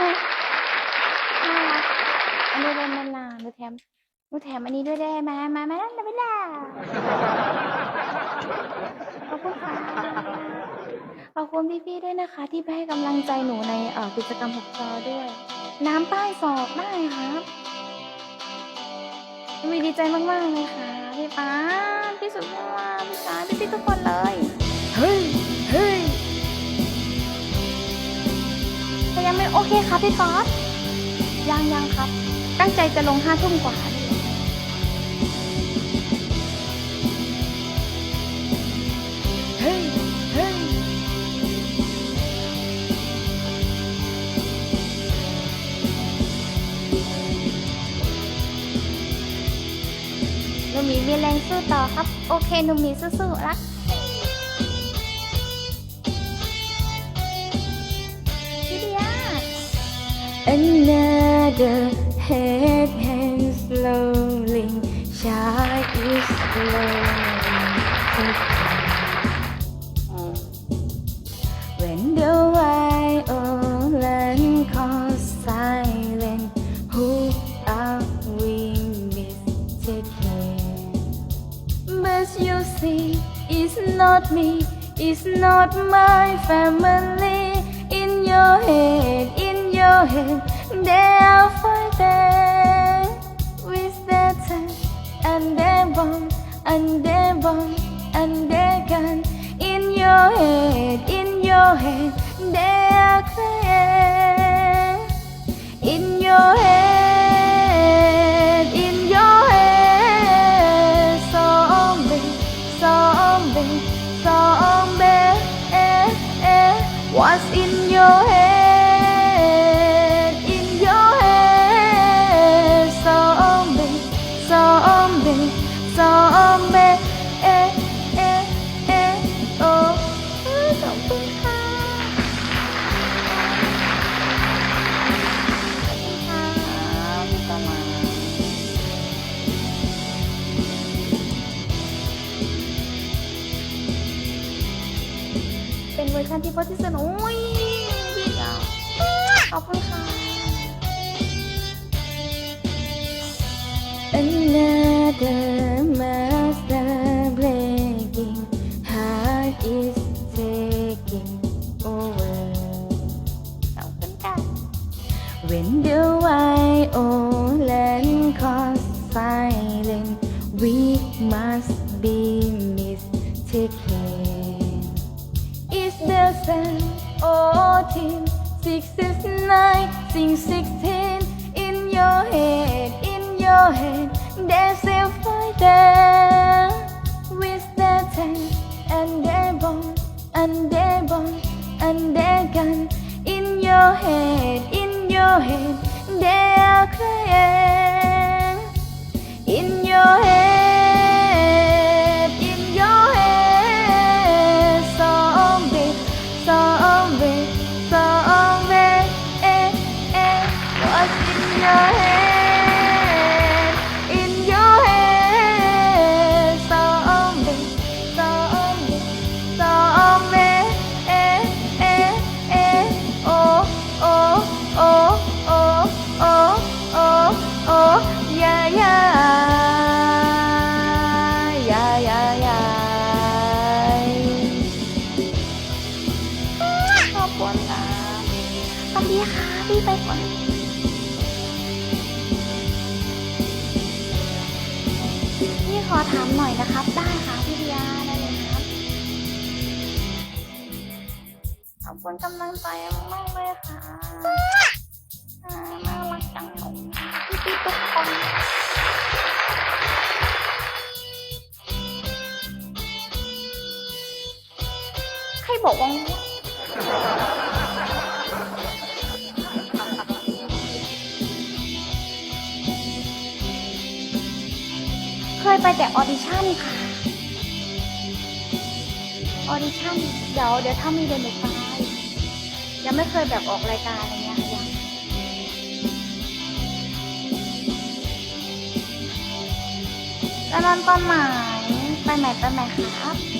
น่ารักอันนี้ได้ไหมล่หนูแถมหนูแถมอันนี้ด้วยได้ไหมมามาได้วไหมล่ะขอบคุณค่ะขอบคุณพี่ๆด้วยนะคะ ที่ไปให้กำลังใจหนูในกิจกรรมหกจอด้วย น้ำใต้ศอกได้ครับมีดีใจมากๆเลยค่ะ พี่ป้าพี่สุดมากพี่ป้าพี่ๆทุกคนเลย เฮ้ย ยังไม่โอเคครับพี่ป๊อตยังยังครับ ตั้งใจจะลงห้าทุ่มกว่านี่แหละเฮ้ยเฮ้ยหนูหมีมีแรงสู้ต่อครับ โอเคหนูหมีสู้ๆรัก Another head hands slowly Shy is slowly When the violin calls silent Who are we mistaken But you see, it's not me, it's not my family. In your head, your hand để áo phai tan with the time and the bomb and the bomb and the gun in your head, in your head they are clear in your head What's in your head? เป็นเวอร์ชันที่โพสที่สนุกอุ้ยดีจังขอบคุณค่ะ Another master breaking heart is taking over ขอบคุณค่ะ When the violin calls silent, we must be mistaken. The same old oh, team, six six nine, six sixteen. In your head, in your head, there's still fighting with their tank and their bomb and their bomb and their gun. In your head, in your head, they are crying. In your head, วัสดีค่ะ พี่ไปก่อนพี่ขอถามหน่อยนะครับ ได้ค่ะพี่เดียได้เลยครับ ขอบคุณกำลังใจมากเลยค่ะน่ารักจังเลยพี่ๆทุกคนใครบอกว่า ยไปแต่ออดิชั่นค่ะ ออดิชั่นเดี๋ยวเดี๋ยวถ้ามีเดินหนูไปยังไม่เคยแบบออกรายการอะไรเงี้ยยังแล้วนอนตอนไหนไปไหนไปไหนครับ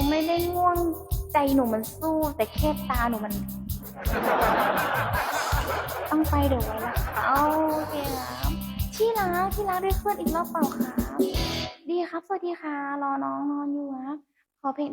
นูไม่ได้ง่วงใจหนูมันสู้ แต่แค่ตาหนูมัน ต้องไปเดี๋ยวไว้ละคะโอเคครับที่รักที่รักด้วยเพื่อนอีกรอบเปล่าครับดีครับสวัสดีค่ะ รอน้องนอนอยู่ครับขอเพลง